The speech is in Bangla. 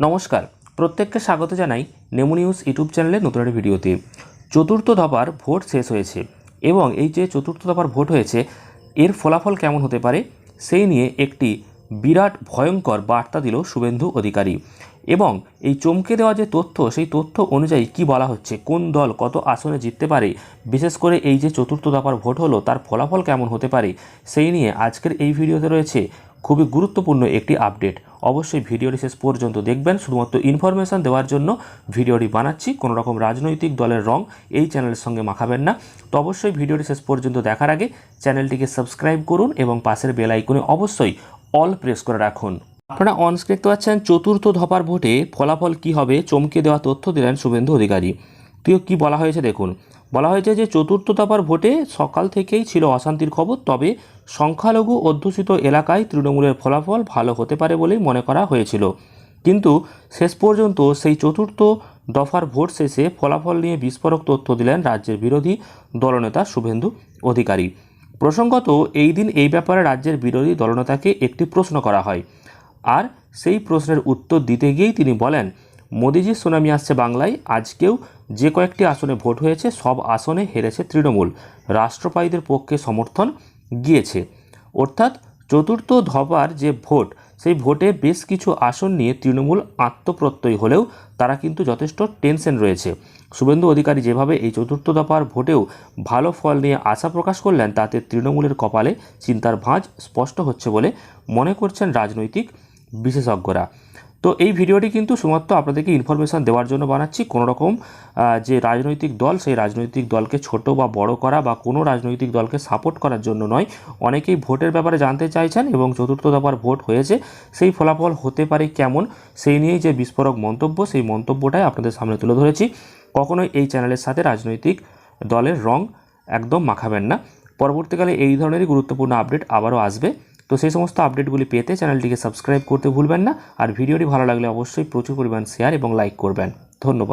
নমস্কার, প্রত্যেককে স্বাগত জানাই নেমু নিউজ ইউটিউব চ্যানেলে নতুন একটি ভিডিওতে। চতুর্থ দফার ভোট শেষ হয়েছে এবং এই যে চতুর্থ দফার ভোট হয়েছে, এর ফলাফল কেমন হতে পারে সেই নিয়ে একটি বিরাট ভয়ঙ্কর বার্তা দিল শুভেন্দু অধিকারী এবং এই চমকে দেওয়া যে তথ্য, সেই তথ্য অনুযায়ী কি বলা হচ্ছে, কোন দল কত আসনে জিততে পারে, বিশেষ করে এই যে চতুর্থ দফার ভোট হলো, তার ফলাফল কেমন হতে পারে সেই নিয়ে আজকের এই ভিডিওতে রয়েছে খুবই গুরুত্বপূর্ণ একটি আপডেট। অবশ্যই ভিডিওটি শেষ পর্যন্ত দেখবেন। শুধুমাত্র ইনফরমেশন দেওয়ার জন্য ভিডিওটি বানাচ্ছি। কোনো রকম রাজনৈতিক দলের রং এই চ্যানেলের সঙ্গে মাখাবেন না। তো অবশ্যই ভিডিওটি শেষ পর্যন্ত দেখার আগে চ্যানেলটিকে সাবস্ক্রাইব করুন এবং পাশের বেল আইকনে অবশ্যই অল প্রেস করে রাখুন। আপনারা অনস্ক্রিন দেখতে পাচ্ছেন, চতুর্থ ধপার ভোটে ফলাফল কি হবে? চমকে দেওয়া তথ্য দিলেন শুভেন্দু অধিকারী। তুইও কি বলা হয়েছে দেখুন বলা হয়েছে যে চতুর্থ দফার ভোটে সকাল থেকেই ছিল অশান্তির খবর, তবে সংখ্যালঘু অধ্যুষিত এলাকায় তৃণমূলের ফলাফল ভালো হতে পারে বলেই মনে করা হয়েছিল। কিন্তু শেষ পর্যন্ত সেই চতুর্থ দফার ভোট শেষে ফলাফল নিয়ে বিস্ফোরক তথ্য দিলেন রাজ্যের বিরোধী দলনেতা শুভেন্দু অধিকারী। প্রসঙ্গত, এই দিন এই ব্যাপারে রাজ্যের বিরোধী দলনেতাকে একটি প্রশ্ন করা হয়। আর সেই প্রশ্নের উত্তর দিতে গিয়েই তিনি বলেন মোদিজির সুনামি আসছে বাংলায়। আজকেও যে কয়েকটি আসনে ভোট হয়েছে, সব আসনে হেরেছে তৃণমূল। রাষ্ট্রপাতিদের পক্ষে সমর্থন গিয়েছে। অর্থাৎ চতুর্থ ধপার যে ভোট, সেই ভোটে বেশ কিছু আসন নিয়ে তৃণমূল আত্মপ্রত্যয় হলেও তারা কিন্তু যথেষ্ট টেনশন রয়েছে। শুভেন্দু অধিকারী যেভাবে এই চতুর্থ দফার ভোটেও ভালো ফল নিয়ে আশা প্রকাশ করলেন, তাতে তৃণমূলের কপালে চিন্তার ভাঁজ স্পষ্ট হচ্ছে বলে মনে করছেন রাজনৈতিক বিশেষজ্ঞরা। তো এই ভিডিওটি কিন্তু শুধুমাত্র আপনাদেরকে ইনফরমেশান দেওয়ার জন্য বানাচ্ছি। কোনো রকম যে রাজনৈতিক দল, সেই রাজনৈতিক দলকে ছোট বা বড় করা বা কোনো রাজনৈতিক দলকে সাপোর্ট করার জন্য নয়। অনেকেই ভোটের ব্যাপারে জানতে চাইছেন এবং চতুর্থ দফার ভোট হয়েছে। সেই ফলাফল হতে পারে কেমন, সেই নিয়েই যে বিস্ফোরক মন্তব্য, সেই মন্তব্যটাই আপনাদের সামনে তুলে ধরেছি। কখনোই এই চ্যানেলের সাথে রাজনৈতিক দলের রং একদম মাখাবেন না। পরবর্তীকালে এই ধরনেরই গুরুত্বপূর্ণ আপডেট আবারও আসবে। তো সেই সমস্ত আপডেটগুলি পেতে চ্যানেলটিকে সাবস্ক্রাইব করতে ভুলবেন না, আর ভিডিওটি ভালো লাগলে অবশ্যই প্রচুর পরিমাণ শেয়ার এবং লাইক করবেন। ধন্যবাদ।